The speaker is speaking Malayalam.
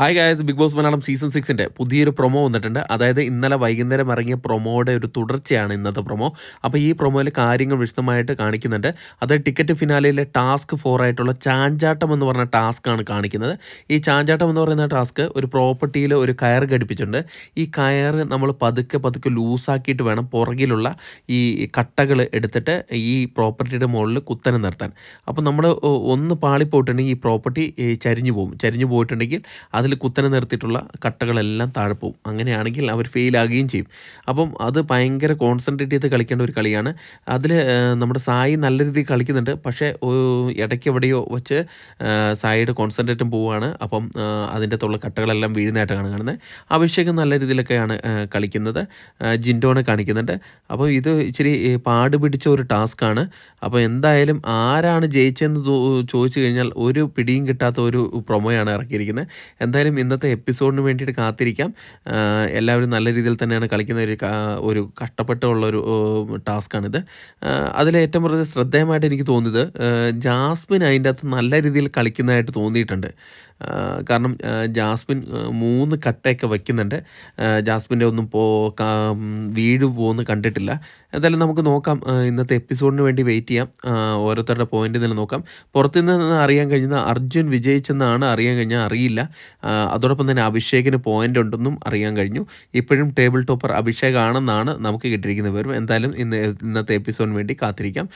Hi guys big boss Malayalam season സിക്സിന്റെ പുതിയൊരു പ്രൊമോ വന്നിട്ടുണ്ട്. അതായത് ഇന്നലെ വൈകുന്നേരം ഇറങ്ങിയ പ്രൊമോയുടെ ഒരു തുടർച്ചയാണ് ഇന്നത്തെ പ്രൊമോ അപ്പോൾ ഈ പ്രൊമോയിൽ കാര്യങ്ങൾ വിശദമായിട്ട് കാണിക്കുന്നുണ്ട്. അത് ടിക്കറ്റ് ഫിനാലയിലെ ടാസ്ക് ഫോർ ആയിട്ടുള്ള ചാഞ്ചാട്ടം എന്ന് പറഞ്ഞ ടാസ്ക്കാണ് കാണിക്കുന്നത്. ഈ ചാഞ്ചാട്ടം എന്ന് പറയുന്ന ടാസ്ക് ഒരു പ്രോപ്പർട്ടിയിൽ ഒരു കയർ ഘടിപ്പിച്ചിട്ടുണ്ട്. ഈ കയർ നമ്മൾ പതുക്കെ പതുക്കെ ലൂസാക്കിയിട്ട് വേണം പുറകിലുള്ള ഈ കട്ടകൾ എടുത്തിട്ട് ഈ പ്രോപ്പർട്ടിയുടെ മുകളിൽ കുത്തനെ നിർത്താൻ. അപ്പോൾ നമ്മൾ ഒന്ന് പാളിപ്പോയിട്ടുണ്ടെങ്കിൽ ഈ പ്രോപ്പർട്ടി ചരിഞ്ഞു പോകും. ചരിഞ്ഞു പോയിട്ടുണ്ടെങ്കിൽ അതിൽ കുത്തനെ നിർത്തിയിട്ടുള്ള കട്ടകളെല്ലാം താഴെ പോകും അങ്ങനെയാണെങ്കിൽ അവർ ഫെയിലാകുകയും ചെയ്യും. അപ്പം അത് ഭയങ്കര കോൺസെൻട്രേറ്റ് ചെയ്ത് കളിക്കേണ്ട ഒരു കളിയാണ്. അതിൽ നമ്മുടെ സായി നല്ല രീതിയിൽ കളിക്കുന്നുണ്ട്. പക്ഷേ ഇടയ്ക്ക് എവിടെയോ വെച്ച് സായിയുടെ കോൺസെൻട്രേറ്റും പോവുകയാണ്. അപ്പം അതിന്റെ തുള്ള കട്ടകളെല്ലാം വീഴുന്നതായിട്ടാണ് കാണുന്നത്. അഭിഷേകം നല്ല രീതിയിലൊക്കെയാണ് കളിക്കുന്നത്. ജിൻഡോനെ കാണിക്കുന്നുണ്ട്. അപ്പോൾ ഇത് ഇച്ചിരി പാട് പിടിച്ച ഒരു ടാസ്ക്കാണ് അപ്പോൾ എന്തായാലും ആരാണ് ജയിച്ചതെന്ന് ചോദിച്ചു കഴിഞ്ഞാൽ ഒരു പിടിയും കിട്ടാത്ത ഒരു പ്രൊമോയാണ് ഇറക്കിയിരിക്കുന്നത്. എന്തായാലും ഇന്നത്തെ എപ്പിസോഡിന് വേണ്ടിയിട്ട് കാത്തിരിക്കാം. എല്ലാവരും നല്ല രീതിയിൽ തന്നെയാണ് കളിക്കുന്ന ഒരു ഒരു കഷ്ടപ്പെട്ടുള്ള ഒരു ടാസ്ക്കാണിത്. അതിൽ ഏറ്റവും കൂടുതൽ ശ്രദ്ധേയമായിട്ട് എനിക്ക് തോന്നിയത് ജാസ്മിൻ അതിന്റെ അകത്ത് നല്ല രീതിയിൽ കളിക്കുന്നതായിട്ട് തോന്നിയിട്ടുണ്ട്. കാരണം ജാസ്മിൻ മൂന്ന് കട്ടയൊക്കെ വയ്ക്കുന്നുണ്ട് ജാസ്മിന്റെ ഒന്നും പോ വീട് പോകുന്ന കണ്ടിട്ടില്ല. എന്തായാലും നമുക്ക് നോക്കാം. ഇന്നത്തെ എപ്പിസോഡിന് വേണ്ടി വെയിറ്റ് ചെയ്യാം. ഓരോരുത്തരുടെ പോയിന്റ് നിന്ന് നോക്കാം. പുറത്തുനിന്ന് അറിയാൻ കഴിയുന്ന അർജുൻ വിജയിച്ചെന്നാണ് അറിയാൻ കഴിഞ്ഞാൽ അറിയില്ല. അതോടൊപ്പം തന്നെ അഭിഷേകിന് പോയിന്റ് ഉണ്ടെന്നും അറിയാൻ കഴിഞ്ഞു. ഇപ്പോഴും ടേബിൾ ടോപ്പർ അഭിഷേക് ആണെന്നാണ് നമുക്ക് കിട്ടിയിരിക്കുന്ന വിവരം. എന്തായാലും ഇന്ന് ഇന്നത്തെ എപ്പിസോഡിന് വേണ്ടി കാത്തിരിക്കാം.